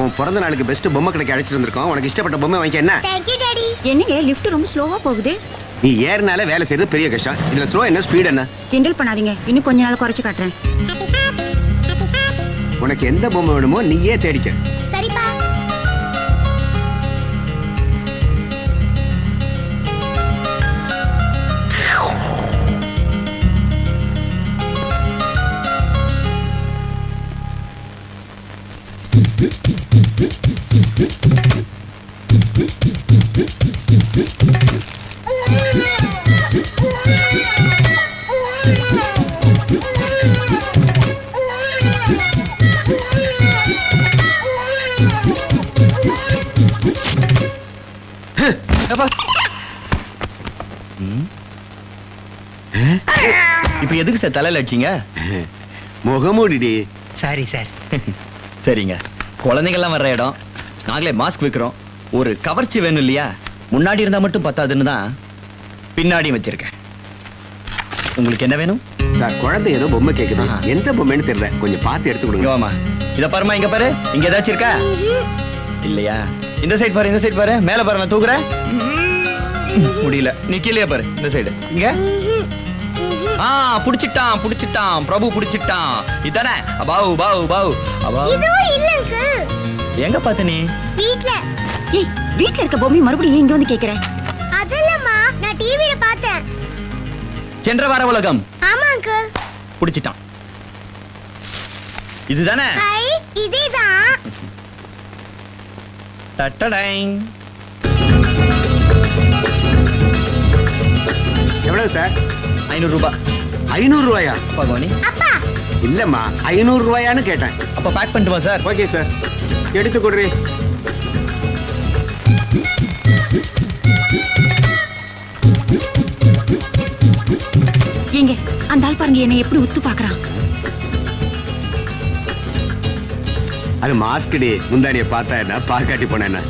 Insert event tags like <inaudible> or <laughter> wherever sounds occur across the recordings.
உன் பிறந்த நாளுக்கு பெஸ்ட் பொம்மை கடைக்கு அழைச்சிட்டு வந்திருக்கோம். உனக்கு இஷ்டப்பட்ட பொம்மை வாங்கிக்க என்ன? என்னங்க லிஃப்ட் ரொம்ப ஸ்லோவா போகுது? நீ ஏறினால வேலை செய்யறது பெரிய கஷ்டம். இதுல ஸ்லோ என்ன? ஸ்பீட் என்ன? கிண்டல் பண்ணாதீங்க. இன்னும் கொஞ்ச நாள் குறைச்சு காட்டுறேன். உனக்கு எந்த பொம்மை வேணுமோ நீயே தேடிக்க. <laughs> இப்ப எதுக்கு சார் தலையில அடிச்சீங்க? முகமூடிடி. Sorry sir. <laughs> சரிங்க. குழந்தைங்கள்லாம் வர்ற இடம். நாங்களே மாஸ்க் வைக்கிறோம். ஒரு கவர்ச்சி வேணும் இல்லையா? முன்னாடி இருந்தா மட்டும் பத்தாதுன்னு தான் பின்னாடியும் வச்சிருக்கேன். உங்களுக்கு என்ன வேணும்? சார் குழந்தை ஏதோ பொம்மை கேக்குது. ஆஹா. எந்த பொம்மைன்னு தெரியல. கொஞ்சம் பார்த்து எடுத்து கொடுங்க. வாமா இத பாருமா இங்க பாரு. இங்க ஏதாச்சும் இருக்கா? இல்லையா? இந்த சைடு பாரு இந்த சைடு பாரு. மேல பாரு நான் தூக்குறேன். முடியல. நீ கீழே பாரு இந்த சைடு இங்க. ஆ புடிச்சிட்டான் புடிச்சிட்டான். பிரபு புடிச்சிட்டான். இதானே? பாவு பாவு பாவு இல்ல அங்கிள் எங்க பார்த்த நீ? வீட்ல. ஏய் வீட்ல இருக்க பொம்மை மறுபடியும் இங்க வந்து கேக்குறேன் அதல்லம்மா நான் டிவில பார்த்தேன். சென்ற வார உலகம். ஆமா அங்கிள் புடிச்சிட்டான். இதுதானே? ஹை இதேதான். டட்டடைங் எவ்வளவு சார்? ஐநூறு ரூபாய் ஐநூறு ரூபாயா? பகவானி. அப்பா. இல்லம்மா ஐநூறு ரூபாயான்னு கேட்டேன். அப்ப பேக் பண்ணிட்டுமா சார் ஓகே சார் எடுத்து கொடுறி. ஏங்க அந்த ஆள் பாருங்க என்ன எப்படி உத்து பாக்குறான் அது மாஸ்கடி முந்தானிய பார்த்தா என்ன பாக்காட்டி போன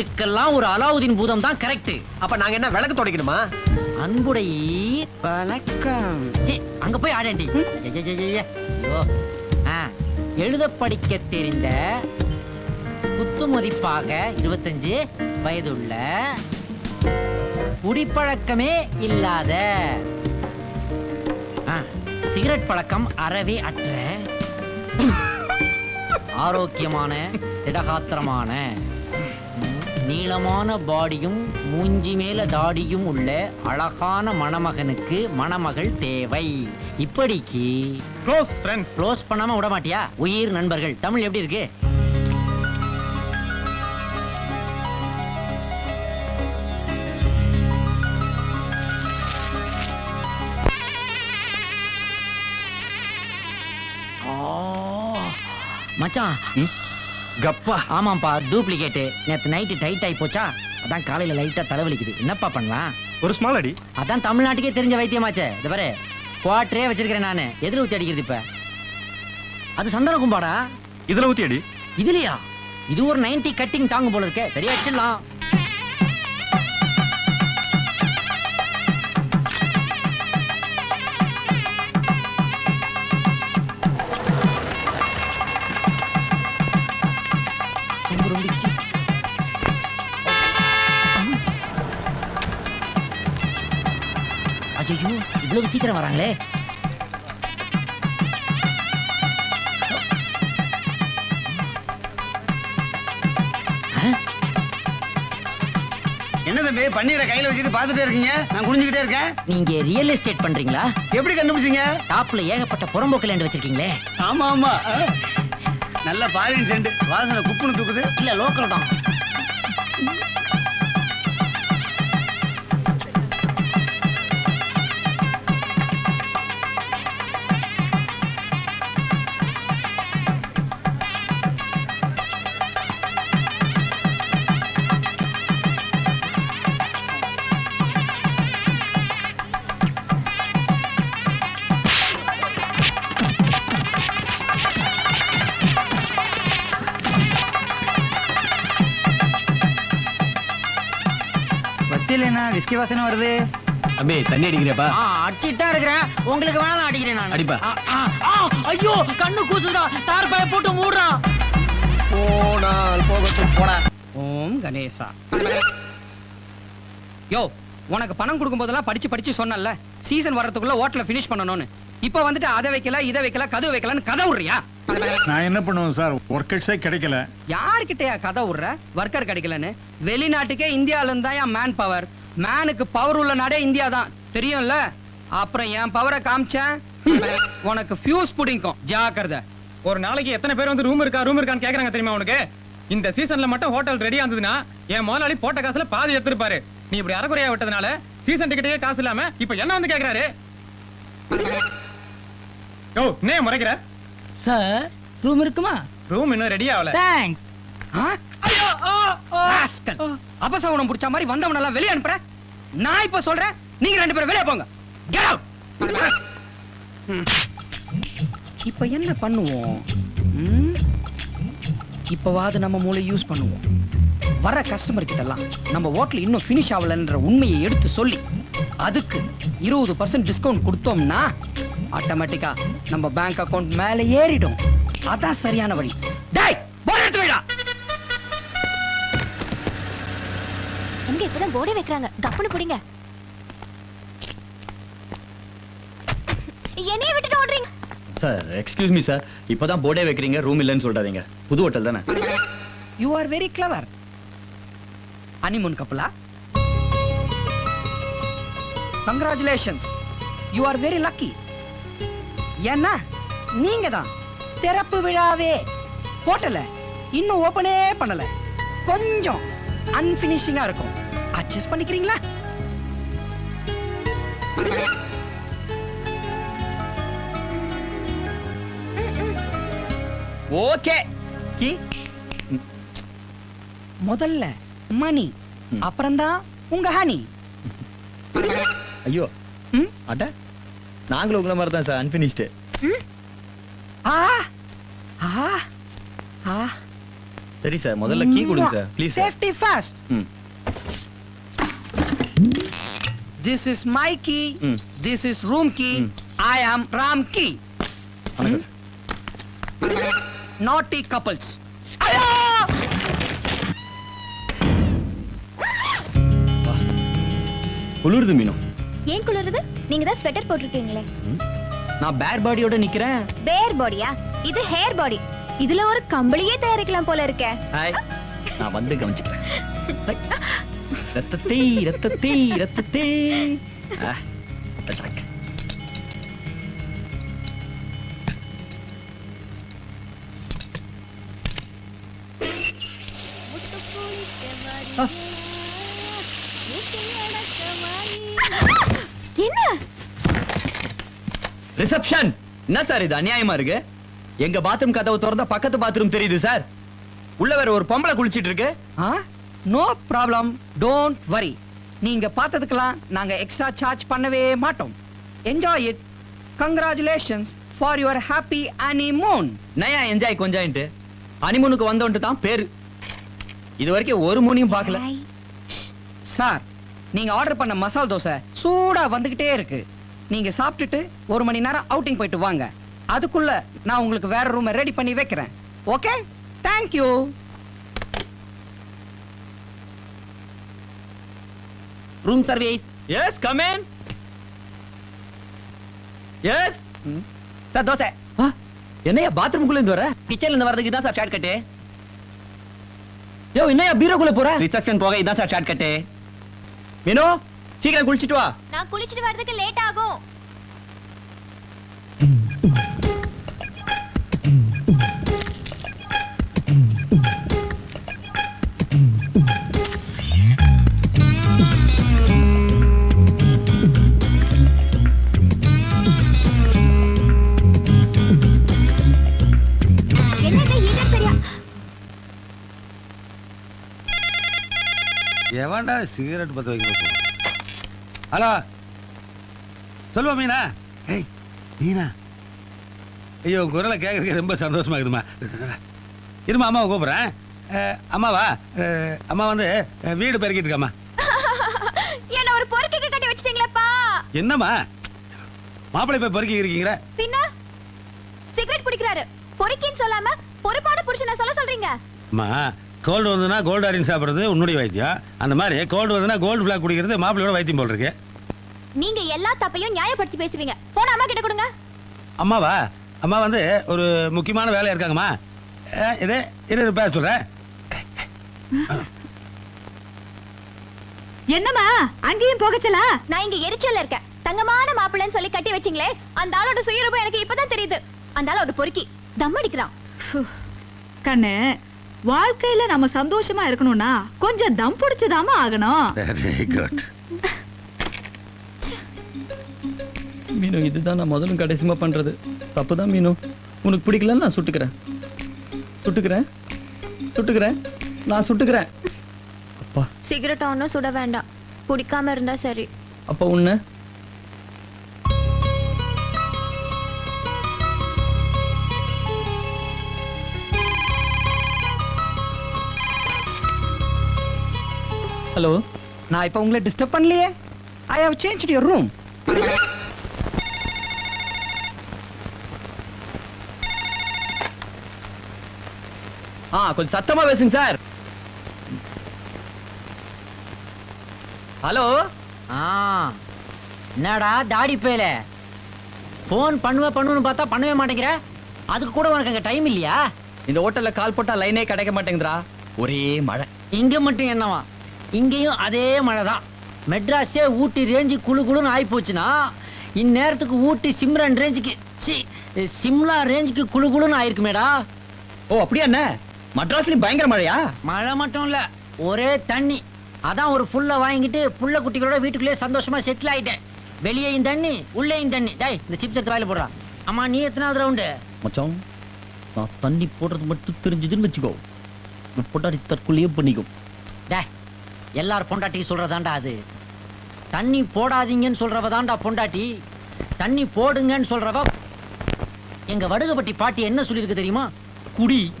இதுக்கெல்லாம் ஒரு அலாவுதீன் பூதம் தான் கரெக்ட் அப்ப நாங்க என்ன விளக்கு தொடக்கணுமா? அன்புடை வணக்கம். அங்க போய் ஆடேண்டி. எழுத படிக்க தெரிந்த குத்து மதிப்பாக இருபத்தஞ்சு வயதுள்ள குடிப்பழக்கமே இல்லாத சிகரெட் பழக்கம் அறவே அற்ற ஆரோக்கியமான திடகாத்திரமான நீளமான பாடியும் மூஞ்சி மேல தாடியும் உள்ள அழகான மணமகனுக்கு மணமகள் தேவை. இப்படிக்கு க்ளோஸ் ஃப்ரெண்ட்ஸ் க்ளோஸ் பண்ணாம விட மாட்டியா? உயிர் நண்பர்கள். தமிழ் எப்படி இருக்கு? மச்சான் கப்பா. ஆமாப்பா டூப்ளிகேட் நேத்து நைட்டு டைட் ஆகி போச்சா? அதான் காலையில லைட்டா தலைவலிக்குது. என்னப்பா பண்ணலாம்? ஒரு ஸ்மால் அடி. அதான் தமிழ்நாட்டுக்கே தெரிஞ்ச வைத்தியமாச்சே. இது பாரு குவாட்டரே வச்சிருக்கிறேன் நானு. எதிர ஊத்தி அடிக்கிறது இப்ப? அது சந்தன கும்பாடா? இதுல ஊத்தி அடி. இதுலயா? இது ஒரு 90 கட்டிங் தாங்கும் போல இருக்கே. சரியா அடிச்சிடலாம் இவ்வளவு சீக்கிரம் வராங்களே. என்ன தம்பி பன்னீரை கையில வச்சுட்டு பாத்துட்டே இருக்கீங்க? நான் குனிஞ்சுக்கிட்டே இருக்கேன். நீங்க ரியல் எஸ்டேட் பண்றீங்களா? எப்படி கண்டுபிடிச்சீங்க? டாப்ல ஏகப்பட்ட புறம்போக்கு லேண்ட் வச்சிருக்கீங்களே. ஆமா ஆமா. நல்ல பாரின் செண்டு. வாசனை குப்புன்னு தூக்குது. இல்ல லோக்கல் தான். விஸ்கி வாசனை வருது. அம்பே தண்ணி அடிக்கிறியாப்பா? ஆ, அடிச்சிட்டு இருக்கிறேன். உங்களுக்கு வேணா நான் அடிக்கிறேன் நான். அடிப்பா. ஐயோ கண்ணு கூசுதா தார் பாய போட்டு மூடுறான் போனால் போகட்டும் போடா. ஓம் கணேசா. யோ உனக்கு பணம் கொடுக்கும் போதெல்லாம் படிச்சு படிச்சு சொன்னல சீசன் வர்றதுக்குள்ள ஹோட்டல ஃபினிஷ் பண்ணணும்னு. இப்போ வந்துட்டு அதை வைக்கல இதை வைக்கல கதை வைக்கலன்னு கதை விடுறியா? நான் என்ன பண்ணுவேன் சார்? ஒர்க்கர்ஸே கிடைக்கல. யார்கிட்டயா கதை விடுற? ஒர்க்கர் கிடைக்கலன்னு. வெளிநாட்டுக்கே இந்தியால இருந்தா மேன் பவர் மேனுக்கு பவர் உள்ள நாடே இந்தியா தான் தெரியும்ல? அப்புறம் என் பவரை காமிச்சேன். உனக்கு ஃபியூஸ் புடிங்கும் ஜாக்கிரதை. ஒரு நாளைக்கு எத்தனை பேர் வந்து ரூம் இருக்கா ரூம் இருக்கான்னு கேக்குறாங்க தெரியுமா உனக்கு? இந்த சீசன்ல மட்டும் ஹோட்டல் ரெடியா இருந்ததுன்னா என் முதலாளி போட்ட காசுல பாதி எடுத்திருப்பாரு. நீ இப்படி அறகுறையா விட்டதுனால சீசன் டிக்கெட்டே காசு இல்லாம இப்ப என்ன வந்து கேக்குறாரு? யோ என்ன முறைக்கிற? சார் ரூம் இருக்குமா? ரூம் இன்னும் ரெடி ஆகல. தேங்க்ஸ் அபசகுணம் புடிச்ச மாதிரி வந்தவன எல்லாம் வெளிய அனுப்புற. நான் இப்ப சொல்றேன் நீங்க ரெண்டு பேரும் வெளிய போங்க. Get out! இப்ப என்ன பண்ணுவோம்? இப்பவாது நம்ம மூளை யூஸ் பண்ணுவோம். வர கஸ்டமர் கிட்ட எல்லாம் நம்ம ஹோட்டல் இன்னும் ஃபினிஷ் ஆகலன்ற உண்மையை எடுத்து சொல்லி அதுக்கு இருபது பர்சன்ட் டிஸ்கவுண்ட் கொடுத்தோம்னா ஆட்டோமேட்டிக்கா நம்ம பேங்க் அக்கவுண்ட் மேலே ஏறிடும். அதான் சரியான வழி. டேய்! இப்பதான் போர்டே வைக்கிறாங்க. கப்புனு பிடிங்க. என்னைய விட்டுட்டு ஓடுறீங்க? சார் எக்ஸ்கியூஸ் மீ சார் இப்பதான் போர்டே வைக்கிறீங்க ரூம் இல்லைன்னு சொல்றாதீங்க. புது ஹோட்டல் தானே? You are very clever honeymoon கப்பலா congratulations you are very lucky ஏன்னா நீங்க தான் திறப்பு விழாவே ஹோட்டல இன்னும் ஓபனே பண்ணல. கொஞ்சம் அன்பினிஷிங்கா இருக்கும். அட்ஜஸ்ட் பண்ணிக்கிறீங்களா? ஓகே. கி. முதல்ல மணி. அப்புறம்தான் உங்க ஹனி. ஐயோ? அட. நாங்களும் உங்களை மாதிரி தான் சார் அன்பினிஷ்டு ஆ. ஆ. ஆ. சரி சார் முதல்ல கீ கொடுங்க sir please safety first hmm. This is my key. This is room key. I am Ram key நாட்டி கப்பல்ஸ் குளிருது மீனும் ஏன் குளிருது? நீங்க தான் ஸ்வெட்டர் போட்டிருக்கீங்களே. நான் பேர் பாடியோட நிக்கிறேன். பேர் பாடியா இது ஹேர் பாடி இதுல ஒரு கம்பளியே தயாரிக்கலாம் போல இருக்கே. நான் வந்து கவனிச்சுக்கிறேன். <laughs> ரத்தத்தை ரத்தத்தை ரத்தத்தை. என்ன? ரிசப்ஷன் என்ன சார் இது? அநியாயமா இருக்கு? எங்க பாத்ரூம் கதவு திறந்தா பக்கத்து பாத்ரூம் தெரியுது சார். உள்ள வேற ஒரு பொம்பளை குளிச்சிட்டு இருக்கு. நோ ப்ராப்ளம் டோன்ட் வரி நீங்க பார்த்ததுக்கெல்லாம் நாங்க எக்ஸ்ட்ரா சார்ஜ் பண்ணவே மாட்டோம். Enjoy it congratulations for your happy honeymoon Naya enjoy கொஞ்சாயின்ட்டு. அனிமூனுக்கு வந்தோன்ட்டு தான் பேரு. இது வரைக்கும் ஒரு மூணியும் பார்க்கல. சார் நீங்க ஆர்டர் பண்ண மசால் தோசை சூடா வந்துகிட்டே இருக்கு. நீங்க சாப்பிட்டுட்டு ஒரு மணி நேரம் அவுட்டிங் போயிட்டு வாங்க. அதுக்குள்ள நான் உங்களுக்கு வேற ரூமை ரெடி பண்ணி வைக்கிறேன். Okay thank you room service yes come in yes sir dosa. என்னையா பாத்ரூம்குள்ள இருந்து வர? கிச்சன்ல இருந்து வரதுக்கு தான் சார் ஷார்ட் கட்டு யோ என்னையா பீரோக்குள்ள போற? ரிசப்ஷன் போக இதான் சார் ஷார்ட் கட்டு மீனு சீக்கிரம் குளிச்சிட்டு வா. நான் குளிச்சிட்டு வரதுக்கு லேட் ஆகும். சிகரெட் பத்த வைக்க? ஹலோ? சொல்லுவா மீனா. ஏய் மீனா. ஐயோ உன் குரலை கேட்கறதுக்கு ரொம்ப சந்தோஷமா இருக்குதுமா இருமா அம்மாவை கூப்பிட்றேன். அம்மாவா அம்மா வந்து வீடு பெருக்கிட்டு இருக்காம்மா. என்ன ஒரு பொறுக்கிக்கு கட்டி வச்சிட்டீங்களேப்பா. என்னம்மா? மாப்பிள்ளை போய் பெருக்கி இருக்கீங்களா? பின்ன? சிகரெட் பிடிக்கிறாரு. பொறுக்கின்னு சொல்லாம பொறுப்பான புருஷனை சொல்ல சொல்றீங்க. அம்மா கோல்டு வந்ததுன்னா கோல்டு அரின் சாப்பிடுறது உன்னுடைய வைத்தியம். அந்த மாதிரி கோல்டு வந்ததுன்னா கோல்டு பிளாக் குடிக்கிறது மாப்பிள்ளையோட வைத்தியம் போல் இருக்கு. நீங்க எல்லா தப்பையும் நியாயப்படுத்தி பேசுவீங்க. போன அம்மா கிட்ட கொடுங்க. அம்மாவா? அம்மா வந்து ஒரு முக்கியமான வேலையா இருக்காங்கம்மா. இது இரு, பேச சொல்றேன். என்னம்மா? அங்கேயும் போகச்சலா? நான் இங்க எரிச்சல்ல இருக்கேன். தங்கமான மாப்பிள்ளைன்னு சொல்லி கட்டி வச்சீங்களே அந்த ஆளோட சுயரூபம் எனக்கு இப்பதான் தெரியுது. அந்த ஆளோட பொறுக்கி தம் அடிக்கிறான். கண்ணு வாழ்க்கையில நம்ம சந்தோஷமா இருக்கணும்னா கொஞ்சம் தம் புடிச்சதாம ஆகணும். வெரி குட் மீனு இதுதான் நான் முதலும் கடைசிமா பண்றது. தப்புதான் மீனு. உனக்கு பிடிக்கலன்னு நான் சுட்டுக்கிறேன். சுட்டுக்கிறேன்? சுட்டுக்கிறேன்? நான் சுட்டுக்கிறேன். அப்பா. சிகரெட் ஒன்னும் சுட வேண்டாம். பிடிக்காம இருந்தா சரி. அப்பா உன்ன? ஹலோ நான் இப்ப உங்களை டிஸ்டர்ப் பண்ணலையே. I have change your room ஆ கொஞ்சம் சத்தமா பேசுங்க சார் ஹலோ ஆ. என்னடா தாடி பேல ஃபோன் பண்ணுவேன் பண்ணுவேன்னு பார்த்தா பண்ணவே மாட்டேங்கிற. அதுக்கு கூட உனக்கு அங்கே டைம் இல்லையா? இந்த ஹோட்டல்ல கால் போட்டா லைனே கிடைக்க மாட்டேங்குதுடா. ஒரே மழை. இங்க மட்டும் என்னவா? இங்கேயும் அதே மழை தான் மெட்ராஸே ஊட்டி ரேஞ்சு குளு குளுன்னு ஆகி போச்சுன்னா இந்நேரத்துக்கு ஊட்டி சிம்ரன் ரேஞ்சுக்கு சி சிம்லா ரேஞ்சுக்கு குளு குளுன்னு ஆயிருக்குமேடா. ஓ அப்படியா என்ன? மட்ராஸ்லயும் பயங்கர மழையா? மழை மட்டும் இல்ல ஒரே தண்ணி. அதான் ஒரு புல்ல வாங்கிட்டு புள்ள குட்டிகளோட வீட்டுக்குள்ளேயே சந்தோஷமா செட்டில் ஆயிட்டேன். வெளியேயும் தண்ணி உள்ளேயும் தண்ணி. டேய் இந்த சிப்ஸ் எடுத்து வாயில போடுறா. அம்மா நீ எத்தனாவது ரவுண்டு மச்சான் நான் தண்ணி போடுறது மட்டும் தெரிஞ்சதுன்னு வச்சுக்கோ. பொட்டாடி தற்கொலையே பண்ணிக்கும். டேய் எல்லார் பொண்டாட்டிக்கு சொல்றதாண்டா அது? தண்ணி போடாதீங்கன்னு சொல்றவ தான்டா பொண்டாட்டி? தண்ணி போடுங்கன்னு சொல்றவ எங்க வடுகப்பட்டி பாட்டி என்ன சொல்லியிருக்கு தெரியுமா? குடி.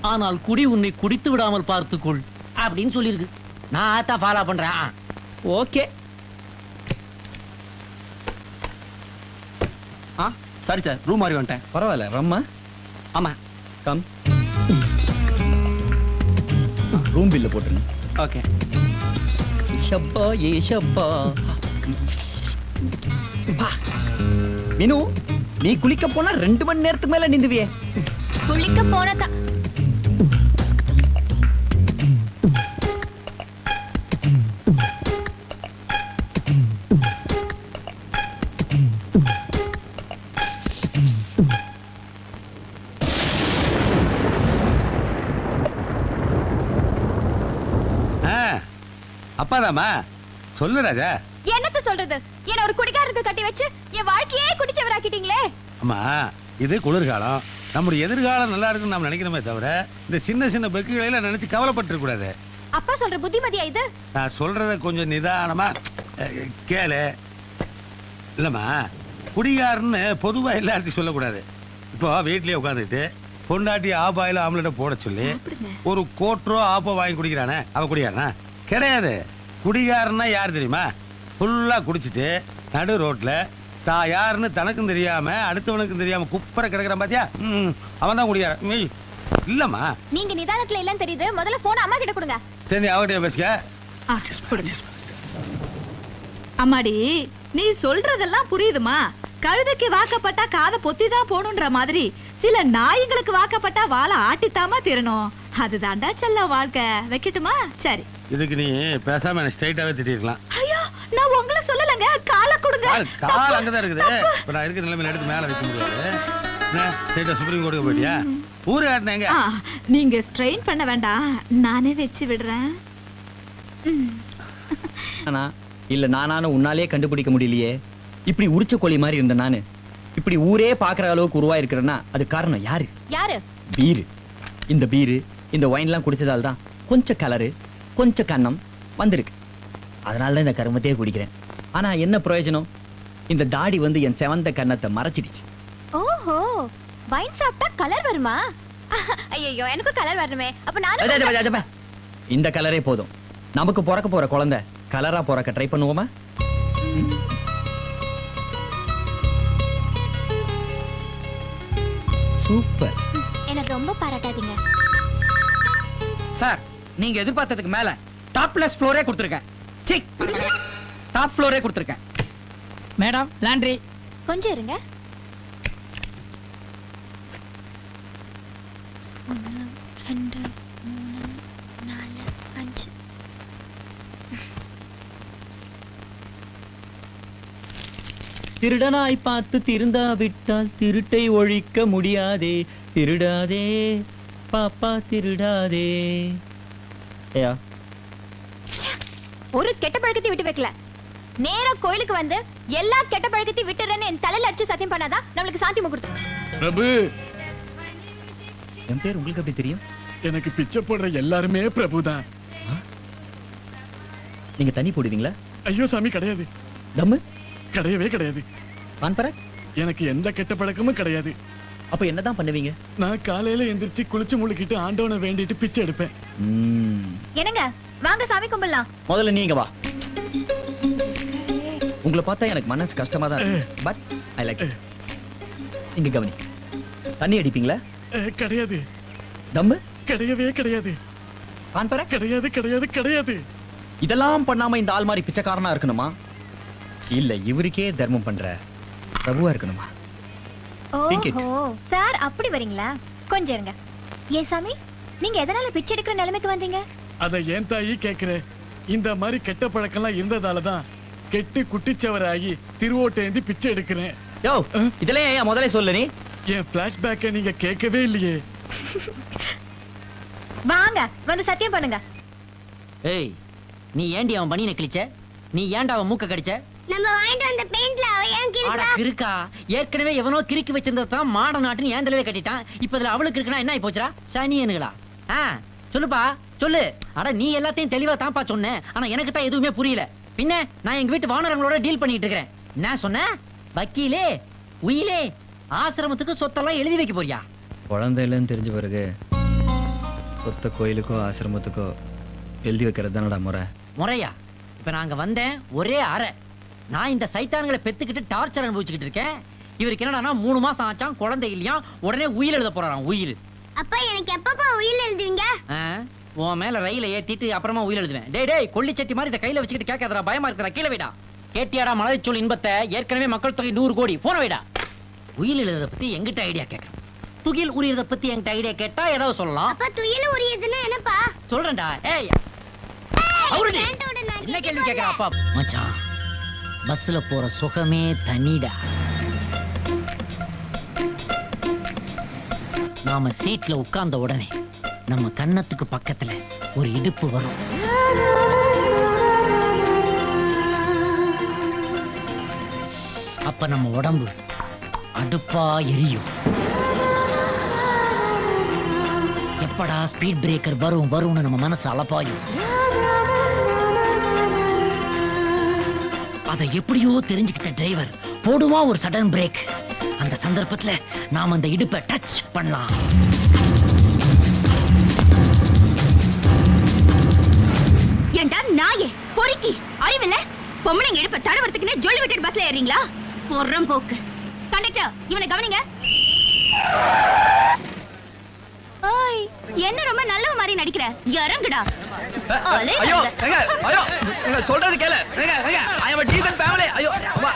ஆனால் குடி உன்னை குடித்து விடாமல் பார்த்துக்கொள். அப்படின்னு சொல்லியிருக்கு. நான் அதான் ஃபாலோ பண்றேன். ஆ. ஓகே. ஆ சாரி சார் ரூம் மாறி வந்துட்டேன். பரவாயில்ல ரம்மா. ஆமா. கம். ரூம் பில்ல போட்டுருங்க. ஓகே ஷப்பா ஏ ஷப்பா பா. மீனு நீ குளிக்க போனா ரெண்டு மணி நேரத்துக்கு மேல நிந்துவியே. குளிக்க போனதா அப்பாதாம்மா. சொல்லு ராஜா. என்னத்த சொல்றது? என்ன ஒரு குடிகாரருக்கு கட்டி வச்சு என் வாழ்க்கையே குடிச்சவராக்கிட்டீங்களே. அம்மா இது குளிர்காலம். நம்முடைய எதிர்காலம் நல்லா இருக்குன்னு நாம் நினைக்கிறோமே தவிர இந்த சின்ன சின்ன பெக்குகளை நினைச்சு கவலைப்பட்டு கூடாது அப்பா சொல்ற புத்திமதியா இது? நான் சொல்றத கொஞ்சம் நிதானமா அஹ், கேளு. இல்லம்மா குடிகாரன்னு பொதுவா எல்லாத்தையும் சொல்லக்கூடாது. இப்போ வீட்லயே உட்காந்துட்டு பொண்டாட்டி ஆபாயில ஆம்லெட்டை போட சொல்லி ஒரு கோட்ரோ ஆப்போ வாங்கி குடிக்கிறானே அவ குடிகாரனா? கிடையாது. குடிகாரன்னா யார் தெரியுமா? ஃபுல்லா குடிச்சிட்டு நடு ரோட்ல தான் யாருன்னு தனக்கும் தெரியாம அடுத்தவனுக்கும் தெரியாம குப்பரை கிடக்குறான் பாத்தியா? ம், அவன் தான் மெய். இல்லம்மா. நீங்க நிதானத்துல இல்லன்னு தெரியுது. முதல்ல போன அம்மா கிட்ட கொடுங்க. சரி அவகிட்ட கொடுங்க. அம்மாடி நீ சொல்றதெல்லாம் புரியுதுமா? கழுதைக்கு வாக்கப்பட்டா காதை பொத்தி தான் போகணுன்ற மாதிரி. சில நாய்களுக்கு வாக்கப்பட்டா வாழை ஆட்டித்தாமா திரணும் அதுதான்டா செல்ல வாழ்க்கை. வைக்கட்டுமா? சரி. இதுக்கு நீ பேசாம என்ன ஸ்ட்ரைட்டாவே திட்டிருக்கலாம். ஐயோ நான் உங்களை சொல்லலங்க. காலை கொடுங்க. கால் கால் அங்கதான் இருக்குது. இப்ப நான் இருக்கிற நிலைமையில எடுத்து மேல வைக்க முடியாது. என்ன ஸ்ட்ரைட்டா சுப்ரீம் கோர்ட்டுக்கு போயிட்டியா? ஊரு காட்டின எங்க? ஆ, நீங்க ஸ்ட்ரெயின் பண்ண வேண்டாம். நானே வச்சு விடுறேன். ஆனா இல்ல நானான உன்னாலே கண்டுபிடிக்க முடியலையே. இப்படி உரிச்ச கோழி மாதிரி இருந்த நானு. இப்படி ஊரே பாக்குற அளவுக்கு உருவா இருக்கிறேன்னா அது காரணம் யாரு? யாரு? பீரு. இந்த பீரு இந்த ஒயின்லாம் குடிச்சதால தான் கொஞ்சம் கலரு கொஞ்சம் கன்னம் வந்திருக்கு. அதனால தான் இந்த கருமத்தையே குடிக்கிறேன். ஆனா என்ன பிரயோஜனம்? இந்த தாடி வந்து என் செவந்த கன்னத்தை மறைச்சிடுச்சு. ஓஹோ வைன் சாப்பிட்டா கலர் வருமா? ஐயோ எனக்கும் கலர் வரணுமே. அப்ப நானும். இந்த கலரே போதும். நமக்கு பிறக்க போற குழந்தை கலரா பிறக்க ட்ரை பண்ணுவோமா? சூப்பர். என்ன ரொம்ப பாராட்டாதீங்க. சார் நீங்க எதிர்பார்த்ததுக்கு மேல டாப் பிளஸ் ஃப்ளோரே கொடுத்துருக்கேன். சி டாப் ஃப்ளோரே கொடுத்துருக்கேன். Madam laundry. கொஞ்சம் இருங்க. ஒன்று ரெண்டு மூணு நாலு அஞ்சு. திருடனாய் பார்த்து திருந்தா விட்டால் திருட்டை ஒழிக்க முடியாதே. திருடாதே. பாப்பா திருடாதே. ஏயா ஒரு கெட்ட பழக்கத்தை விட்டு வைக்கல. நேரா கோயிலுக்கு வந்து எல்லா கெட்ட பழக்கத்தையும் விட்டுறேன்னு என் தலையில அடிச்சு சத்தியம் பண்ணாதான் நம்மளுக்கு சாந்தி முகூர்த்தம். பிரபு! என் பேர் உங்களுக்கு எப்படி தெரியும்? எனக்கு பிச்சை போடுற எல்லாருமே பிரபுதான். நீங்க தண்ணி போடுவீங்களா? ஐயோ சாமி கிடையாது. தம்மு? கிடையவே கிடையாது. பான்பர? எனக்கு எந்த கெட்ட பழக்கமும் கிடையாது. அப்ப என்னதான் பண்ணுவீங்க? நான் காலையில எந்திரிச்சு குளிச்சு முழுக்கிட்டு ஆண்டவனை வேண்டிட்டு பிச்சை எடுப்பேன். என்னங்க? வாங்க சாமி கும்பிடலாம். முதல்ல நீங்க வா. உங்களை பார்த்தா எனக்கு மனசு கஷ்டமா தான் இருக்கு. பட் ஐ லைக் இங்க கவனி. தண்ணி அடிப்பீங்களா? கிடையாது. தம்மு? கிடையவே கிடையாது. கிடையாது கிடையாது கிடையாது. இதெல்லாம் பண்ணாம இந்த ஆள் மாதிரி பிச்சைக்காரனா இருக்கணுமா? இல்ல இவருக்கே தர்மம் பண்ற பிரபுவா இருக்கணுமா? சார் அப்படி வரீங்களா? கொஞ்சம் இருங்க. ஏன் சாமி? நீங்க எதனால பிச்சை எடுக்கிற நிலைமைக்கு வந்தீங்க? அத ஏன் தாயி கேக்குற இந்த மாதிரி கெட்ட பழக்கம்லாம் இருந்ததாலதான் கெட்டு குட்டிச்சவராகி திருவோட்டேந்தி பிச்சை எடுக்கிறேன். யோ இதெல்லாம் ஏன் முதல்ல சொல்லு நீ? என் பிளாஷ்பேக்கை நீங்க கேட்கவே இல்லையே. <laughs> வாங்க வந்து சத்தியம் பண்ணுங்க. ஏய் நீ ஏண்டி அவன் பனியனை கிழிச்ச? நீ ஏன்டா அவன் மூக்க கடிச்ச? நம்ம வாங்கிட்டு வந்த பெயிண்ட்ல அவ ஏன் ஆட கிறுக்கா. ஏற்கனவே எவனோ கிறுக்கி வச்சிருந்ததான் மாட நாட்டுன்னு ஏன் தலையில கட்டிட்டான்? இப்ப இதுல அவளுக்கு இருக்குன்னா என்ன ஆயி போச்சுடா? சனியனுங்களா ஆ சொல்லுப்பா சொல்லு. அட நீ எல்லாத்தையும் தெளிவா தான்ப்பா சொன்ன. ஆனா எனக்கு தான் எதுவுமே புரியல. பின்ன நான் எங்க வீட்டு வானரங்களோட டீல் பண்ணிட்டு இருக்கிறேன். என்ன சொன்ன? வக்கீலே உயிலே ஆசிரமத்துக்கு சொத்தெல்லாம் எழுதி வைக்க போறியா? குழந்தை இல்லைன்னு தெரிஞ்ச பிறகு சொத்த கோயிலுக்கோ ஆசிரமத்துக்கோ எழுதி வைக்கிறது தானடா முறை? முறையா? இப்ப நாங்க வந்தேன் ஒரே அறை. நான் இந்த சைத்தான்களை பெத்துக்கிட்டு டார்ச்சர் அனுபவிச்சுக்கிட்டு இருக்கேன். இவருக்கு என்னடான்னா மூணு மாசம் ஆச்சான் குழந்தை இல்லையா உடனே உயிர் எழுத போறாராம் உயிர். அப்பா எனக்கு எப்பப்பா உயில் எழுதுவீங்க? உன் மேல ரயில ஏத்திட்டு அப்புறமா உயிர் எழுதுவேன். டேய் டேய் கொல்லிச்சட்டி மாதிரி இதை கையில வச்சுக்கிட்டு கேட்காதடா பயமா இருக்குடா கீழே வைடா. கேட்டியாடா மலைச்சொல் இன்பத்தை ஏற்கனவே மக்கள் தொகை நூறு கோடி போன வைடா. உயில் எழுத பத்தி எங்கிட்ட ஐடியா கேட்கறேன் துகில் உரியத பத்தி என்கிட்ட ஐடியா கேட்டா ஏதாவது சொல்லலாம். அப்பா துயில் உரியதுன்னா என்னப்பா? சொல்றேன்டா ஏய் அவருடி! என்ன கேள்வி கேட்கற அப்பா? மச்சான் பஸ்ல போற சுகமே தனிடா. நாம சீட்ல உட்கார்ந்த உடனே நம்ம கன்னத்துக்கு பக்கத்துல ஒரு இடுப்பு வரும். அப்ப நம்ம உடம்பு அடுப்பா எரியும். எப்படா ஸ்பீட் பிரேக்கர் வரும் வரும்னு நம்ம மனசு அலப்பாயும். அதை எப்படியோ தெரிஞ்சுக்கிட்ட டிரைவர் போடுவான் ஒரு சடன் பிரேக் அந்த சந்தர்ப்பத்துல நாம அந்த இடுப்பை டச் பண்ணலாம். ஏண்டா நாயே பொறுக்கி அறிவில்ல? பொம்பளைங்க எடுப்ப தடவறதுக்குன்னு ஜொல்லி விட்டுட்டு பஸ்ல ஏறீங்களா பொறம் போக்கு. கண்டக்டர் இவனை கவனிங்க. ஓய் என்ன ரொம்ப நல்லவ மாதிரி நடிக்கிற? இறங்குடா. ஐயோ. எங்க ஐயோ எங்க சொல்றது கேளு. எங்க எங்க ஐ அம் டீசன்ட் ஃபேமிலி ஐயோ அம்மா,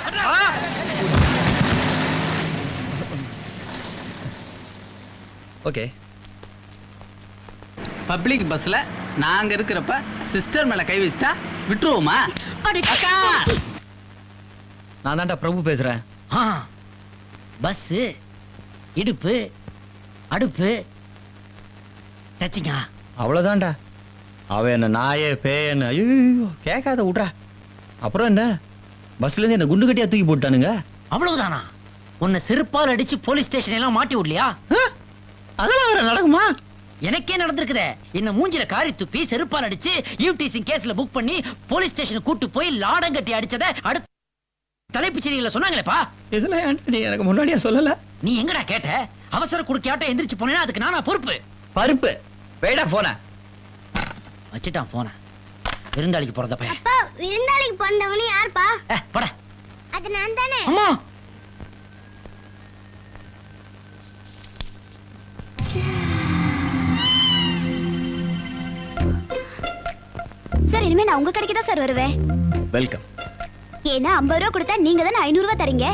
ஓகே பப்ளிக் பஸ்ல நாங்க இருக்கிறப்ப சிஸ்டர் மேல கை வச்சுட்டா விட்டுருவோமா? அக்கா! நான் தான்டா பிரபு பேசுறேன். ஆ. பஸ் இடுப்பு அடுப்பு. டச்சிங்கா அவ்வளவுதான்டா. அவ என்ன நாயே பேயன்னு. ஐயோ கேட்காத விட்றா. அப்புறம் என்ன? பஸ்ல இருந்து என்ன குண்டு கட்டியா தூக்கி போட்டானுங்க அவ்வளவுதானா? உன்னை செருப்பால் அடிச்சு போலீஸ் ஸ்டேஷன் எல்லாம் மாட்டி விடலையா? அதெல்லாம் வேற நடக்குமா? எனக்கே நடந்திருக்குதே. என்ன மூஞ்சில காரி துப்பி செருப்பால் அடிச்சு யூடிசிங் கேஸ்ல புக் பண்ணி போலீஸ் ஸ்டேஷன் கூட்டு போய் லாடம் கட்டி அடிச்சத அடுத்த தலைப்புச் செய்திகளை சொன்னாங்களேப்பா. இதெல்லாம் ஏன்டா நீ எனக்கு முன்னாடியே சொல்லல? நீ எங்கடா கேட்ட? அவசர குறுக்கியாட்டம் எந்திரிச்சு போனேன்னா அதுக்கு நானா பொறுப்பு? பருப்பு. வேடா போன. வச்சுட்டான் போன. விருந்தாளிக்கு பிறந்த பையன் அப்பா விருந்தாளிக்கு பிறந்தவனு யாருப்பா? போட. அது நான் தானே அம்மா! இனிமே நான் உங்க கடைக்கு தான் சார் வருவேன். வெல்கம் ஏன்னா ஐம்பது ரூபா கொடுத்தா நீங்க தானே ஐநூறு ரூபா தரீங்க?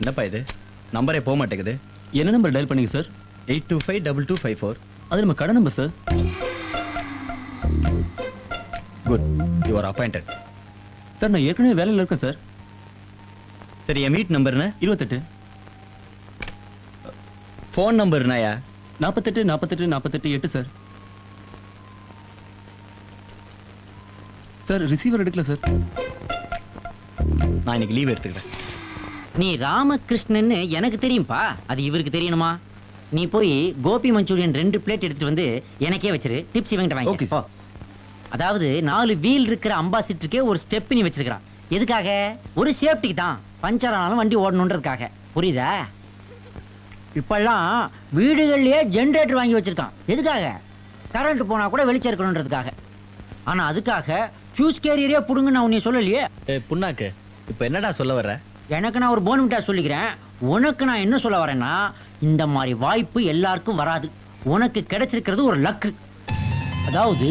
என்னப்பா இது? நம்பரே போக மாட்டேங்குது. என்ன நம்பர் டயல் பண்ணீங்க sir eight two five double two five four. அது நம்ம கடை number sir good you are appointed sir நான் ஏற்கனவே வேலையில் இருக்கேன் சார் சரி என் வீட் நம்பர்னு இருபத்தெட்டு. ஃபோன் நம்பர்னாயா நாற்பத்தெட்டு நாற்பத்தெட்டு நாற்பத்தெட்டு எட்டு சார் சார் ரிசீவர் எடுக்கல சார் நான் இன்னைக்கு லீவ் எடுத்துக்கிறேன். நீ ராமகிருஷ்ணன்னு எனக்கு தெரியும்பா. அது இவருக்கு தெரியணுமா? நீ போய் கோபி மஞ்சூரியன் ரெண்டு பிளேட் எடுத்துட்டு வந்து எனக்கே வச்சிரு. டிப்ஸ் இவங்கிட்ட வாங்கி அதாவது நாலு வீல் இருக்கிற அம்பாசிட்டருக்கே ஒரு ஸ்டெப் நீ வச்சிருக்கான் எதுக்காக? ஒரு சேஃப்டிக்கு தான். பஞ்சர் ஆனாலும் வண்டி ஓடணுன்றதுக்காக. புரியுதா? இப்பெல்லாம் வீடுகள்லயே ஜெனரேட்டர் வாங்கி வச்சிருக்கான். எதுக்காக? கரண்ட் போனா கூட வெளிச்சம் இருக்கணுன்றதுக்காக ஆனா அதுக்காக ஃபியூஸ் கேரியரே புடுங்க நான் உன்னை சொல்லலையே. புண்ணாக்கு இப்போ என்னடா சொல்ல வர்ற? எனக்கு நான் ஒரு போன்விட்டா சொல்லிக்கிறேன். உனக்கு நான் என்ன சொல்ல வரேன்னா இந்த மாதிரி வாய்ப்பு எல்லாருக்கும் வராது. உனக்கு கிடைச்சிருக்கிறது ஒரு லக்கு அதாவது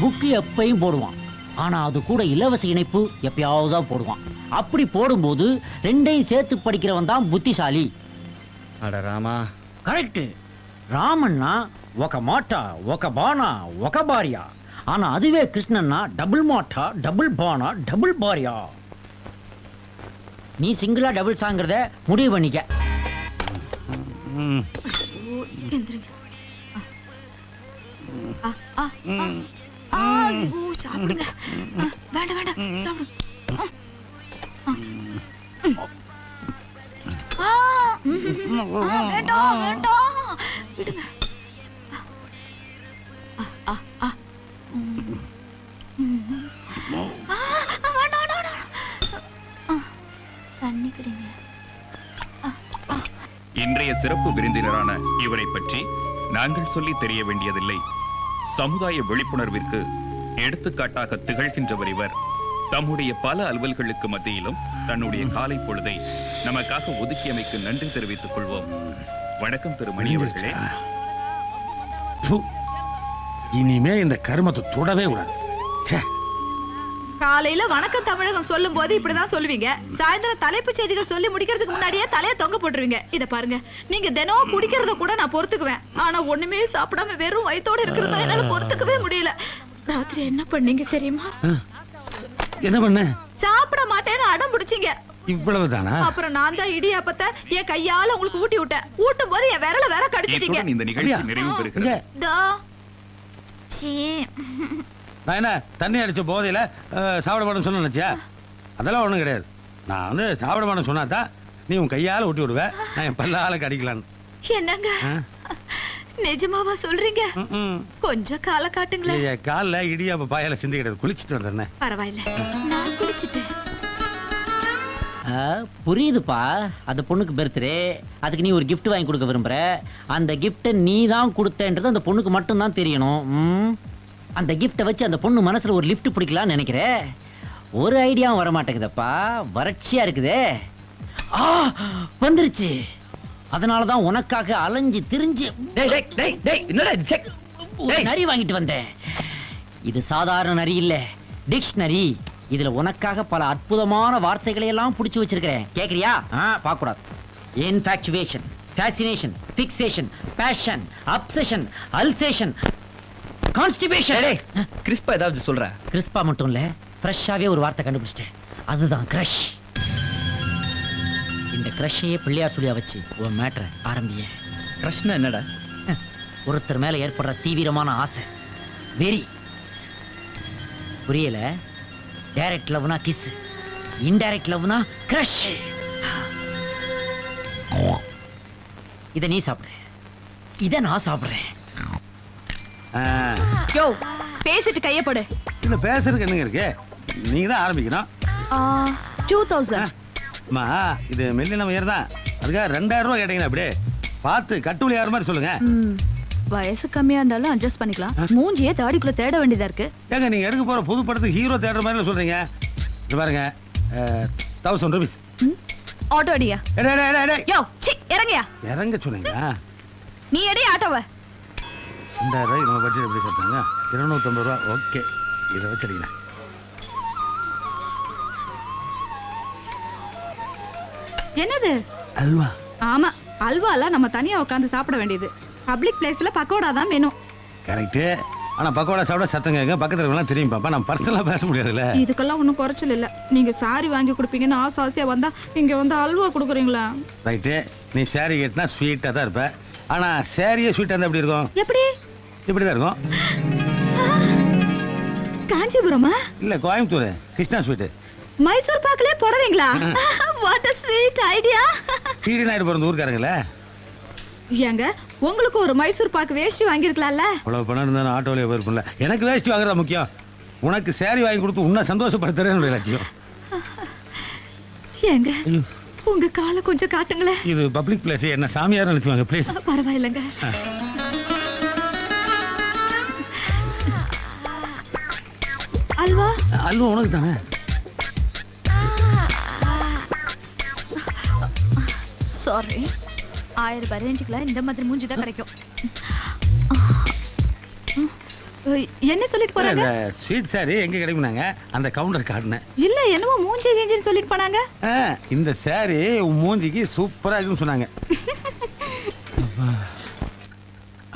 புக்கு எப்பயும் போடுவான். ஆனா அது கூட இலவச இணைப்பு எப்பயாவது தான் போடுவான். அப்படி போடும்போது ரெண்டையும் சேர்த்து படிக்கிறவன் தான் புத்திசாலி. அட ராமா కరెక్ట్ రామన్న ఒక మాట ఒక బాణ ఒక భార్య ఆనా అదివే కృష్ణన్న డబుల్ మాట డబుల్ బాణ డబుల్ భార్య நீ சிங்கிளா டபுள் சாங்கிறத முடிவு பண்ணிக்க ம். எந்திரிங்க ஆ, ஆ, ஆ. ஆ, ஐயோ, சாப்பிடுங்க ஆ, வேண்டாம் வேண்டாம் சாப்பிடுங்க ஆ. ஆ, ம், ம், ம். ஆ, வேண்டாம் வேண்டாம் விடுங்க ஆ, ஆ, ஆ. ம். ம். ஆ, ஆ, வேண்டாம் வேண்டாம் வேண்டாம் ஆ, தண்ணி குடிங்க இன்றைய சிறப்பு விருந்தினரான இவரை பற்றி நாங்கள் சொல்லி தெரிய வேண்டியதில்லை சமுதாய விழிப்புணர்விற்கு எடுத்துக்காட்டாக திகழ்கின்றவர் இவர் தம்முடைய பல அலுவல்களுக்கு மத்தியிலும் தன்னுடைய காலை பொழுதை நமக்காக ஒதுக்கியமைக்கு நன்றி தெரிவித்துக் கொள்வோம். வணக்கம் திரு மணி அவர்களே. இனிமே இந்த கருமத்தை தொடவே கூடாது. ச்சே. காலையில வணக்கம் தமிழகம் சொல்லும் போது இப்படிதான் சொல்லுவீங்க. சாயந்தரம் தலைப்புச் செய்திகள் சொல்லி முடிக்கிறதுக்கு முன்னாடியே தலைய தொங்க போட்டுருவீங்க. இத பாருங்க. நீங்க தினம் குடிக்கிறத கூட நான் பொறுத்துக்குவேன். ஆனா ஒண்ணுமே சாப்பிடாம வெறும் வயித்தோட இருக்கிறதா என்னால பொறுத்துக்கவே முடியல. ராத்திரி என்ன பண்ணீங்க தெரியுமா? என்ன பண்ண? சாப்பிட மாட்டேன்னு அடம் பிடிச்சீங்க. இவ்வளவு தானா அப்புறம் நான் தான் இடியாப்பத்தை என் கையால உங்களுக்கு ஊட்டி விட்டேன். ஊட்டும் போது என் விரல வேற கடிச்சிட்டீங்க. இந்த நிகழ்ச்சி நிறைவு பெறுகிறது. நான் என்ன தண்ணி அடிச்ச போதையில சாப்பிட மாட்டேன்னு சொன்ன நினைச்சியா? அதெல்லாம் ஒண்ணும் கிடையாது. நான் வந்து சாப்பிட மாட்டேன்னு சொன்னாதான் நீ உன் கையால ஊட்டி விடுவ. நான் என் பல்லால கடிக்கலான்னு என்னங்க? நிஜமாவா சொல்றீங்க. கொஞ்சம் கால காட்டுங்களேன் கால்ல இடியாப்ப பாயால சிந்தி கிடது குளிச்சுட்டு வந்துடுறேன் பரவாயில்ல. நான் குடிச்சிட்டேன் ஆ, புரியுதுப்பா. அந்த பொண்ணுக்கு பர்த்டே. அதுக்கு நீ ஒரு gift வாங்கி கொடுக்க விரும்புற. அந்த கிஃப்ட்டை நீ தான் கொடுத்தன்றது அந்த பொண்ணுக்கு மட்டும்தான் தெரியணும். ம்? அந்த கிஃப்ட்டை வச்சு அந்த பொண்ணு மனசுல ஒரு லிஃப்ட் பிடிக்கலாம்னு நினைக்கிற? ஒரு ஐடியாவும் வர மாட்டேங்குதப்பா வறட்சியா இருக்குதே. ஆ வந்துருச்சு. அதனால தான் உனக்காக அலைஞ்சு திரிஞ்சு நரி வாங்கிட்டு வந்தேன். இது சாதாரண நரி இல்ல. டிக்ஷனரி. இதுல உனக்காக பல அற்புதமான வார்த்தைகளை எல்லாம் புடிச்சு வச்சிருக்கிறேன். கேக்குறியா? பார்க்க கூடாது infatuation fascination fixation passion obsession alsatian constipation டேய் கிறிஸ்பா ஏதாவது சொல்ற? கிறிஸ்பா மட்டும் இல்ல ஃப்ரெஷ்ஷாவே ஒரு வார்த்தை கண்டுபிடிச்சிட்டேன். அதுதான் கிரஷ் கிரஷையே பிள்ளையார் சொல்லியா வச்சு உன் மேட்ரை ஆரம்பிய கிருஷ்ணா என்னடா? ஒருத்தர் மேல ஏற்படுற தீவிரமான ஆசை. வெறி. புரியல? டைரக்ட் லவ்னா கிஸ் இன்டைரக்ட் லவ்னா கிரஷ் இத நீ சாப்பிடு. இத நான் சாப்பிடுறேன். ஆ. யோ பேசிட்டு கைய போடு. இதுல பேசுறதுக்கு என்னங்க இருக்கு? நீங்க தான் ஆரம்பிக்கணும் டூ தௌசண்ட் அம்மா இது மெல்லின உயர் தான் அதுக்காக ரெண்டாயிரம் ரூபாய் கேட்டீங்கன்னா அப்படியே பார்த்து கட்டுவலி யார் மாதிரி சொல்லுங்க. வயசு கம்மியா இருந்தாலும் அட்ஜஸ்ட் பண்ணிக்கலாம். மூஞ்சியே தாடிக்குள்ள தேட வேண்டியதா இருக்கு. ஏங்க நீங்க எடுக்க போற புது படத்துக்கு ஹீரோ தேடுற மாதிரி சொல்றீங்க. இது பாருங்க தௌசண்ட் ருபீஸ் ஆட்டோ அடியா? யோ சி இறங்கயா? இறங்க சொன்னீங்களா? நீ எடி ஆட்டோவ. ரெண்டாயிரம் ரூபாய் நம்ம பட்ஜெட் எப்படி சேர்த்தாங்க இருநூத்தம்பது ரூபா ஓகே. இதை வச்சிருக்கேன் என்னது? அல்வா. ஆமா அல்வாலாம் நம்ம தனியா உட்காந்து சாப்பிட வேண்டியது. பப்ளிக் பிளேஸ்ல பக்கோடா தான் வேணும். கரெக்டு ஆனா பக்கோடா சாப்பிட சத்தம் கேட்க பக்கத்துல இருக்கவங்களாம் தெரியும் பாப்பா. நம்ம பர்சனலாக பேச முடியாதுல்ல. இதுக்கெல்லாம் ஒன்றும் குறைச்சல் இல்ல. நீங்க சாரி வாங்கி கொடுப்பீங்கன்னு ஆசை ஆசையா வந்தா இங்க வந்து அல்வா கொடுக்குறீங்களா? ரைட்டு நீ சேரீ கட்டினா ஸ்வீட்டாக தான் இருப்ப. ஆனா சேரீயே ஸ்வீட்டாக இருந்தால் எப்படி இருக்கும்? எப்படி? இப்படி தான் இருக்கும் காஞ்சிபுரமா? இல்ல கோயம்புத்தூர். கிருஷ்ணா ஸ்வீட்டு மைசூர் பாக்கலே போடுவீங்களா? What a sweet idea DD Naidu பிறந்த ஊருக்காரங்களே ஏங்க உங்களுக்கு ஒரு மைசூர் பாக்கு வேஷ்டி வாங்கியிருக்கலாம்ல? அவ்வளவு பணம் இருந்தாலும் ஆட்டோவிலே போயிருப்பில்ல எனக்கு வேஷ்டி வாங்குறதா முக்கியம். உனக்கு சேரீ வாங்கி கொடுத்து உன்னை சந்தோஷப்படுத்துறது என்னுடைய லட்சியம். ஏங்க உங்க காலை கொஞ்சம் காட்டுங்களேன். இது பப்ளிக் பிளேஸ் என்ன சாமியார் நினைச்சுவாங்க ப்ளீஸ் பரவாயில்லைங்க. அல்வா? அல்வா உனக்கு தானே சாரி ஆயிரம் ரூபாய் ரேஞ்சுக்குள்ள இந்த மாதிரி மூஞ்சி தான் கிடைக்கும். என்ன சொல்லிட்டு போறாங்க? ஸ்வீட் சாரி எங்க கிடைக்குனாங்க அந்த கவுண்டர் காட்டினேன் இல்ல என்னமோ மூஞ்சி கீஞ்சின்னு சொல்லிட்டு போனாங்க. இந்த சாரி உன் மூஞ்சிக்கு சூப்பரா இருக்குன்னு சொன்னாங்க.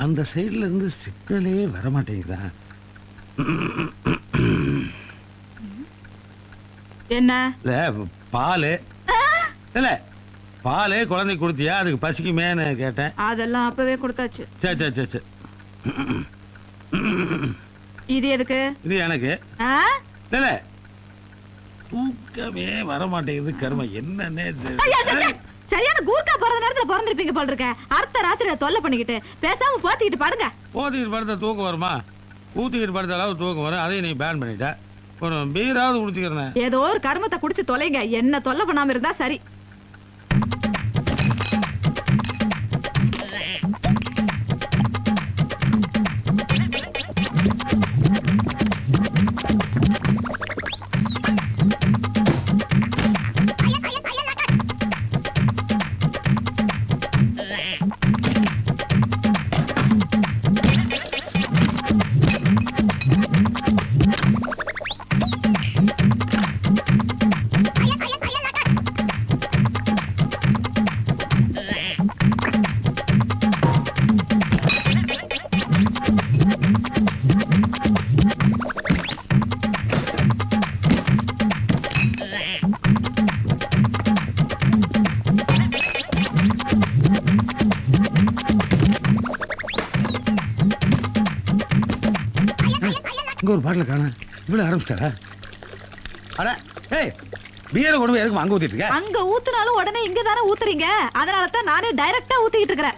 அந்த சைடுல இருந்து சிக்னலே வர மாட்டேங்குதா என்ன பால். இல்ல பால் குழந்தை கொடுத்தியா? அதுக்கு பசிக்குமேன்னு கேட்டேன். அதெல்லாம் அப்பவே கொடுத்தாச்சு. சரி சரி சரி சரி. இது எதுக்கு? இது எனக்கு? இல்ல தூக்கமே வர மாட்டேங்குது கரும. என்னன்னே. சரியான கூர்க்கா பிறந்த நேரத்துல பிறந்திருப்பீங்க போல இருக்க. அர்த்த ராத்திரி தொல்லை பண்ணிக்கிட்டு பேசாம போத்திக்கிட்டு பாடுங்க. ஊத்திக்கிட்டு படுத்த தூக்கம் வருமா? ஊத்திக்கிட்டு படுத்த அளவு தூக்கம் வரும். அதையும் நீ பேன் பண்ணிட்ட. ஒரு பீராவது குடிச்சுக்கிறேன். ஏதோ ஒரு கர்மத்தை குடிச்சு தொலைங்க. என்ன தொல்லை பண்ணாம இருந்தா சரி. இவ்வளவு அட ஏய் பீரை கொண்டு போய் எதுக்கு அங்க ஊத்திட்டு இருக்க? அங்க ஊத்துனாலும் உடனே இங்க தானே ஊத்துறீங்க. அதனால தான் நானே டைரக்டா ஊத்திக்கிட்டு இருக்கிறேன்.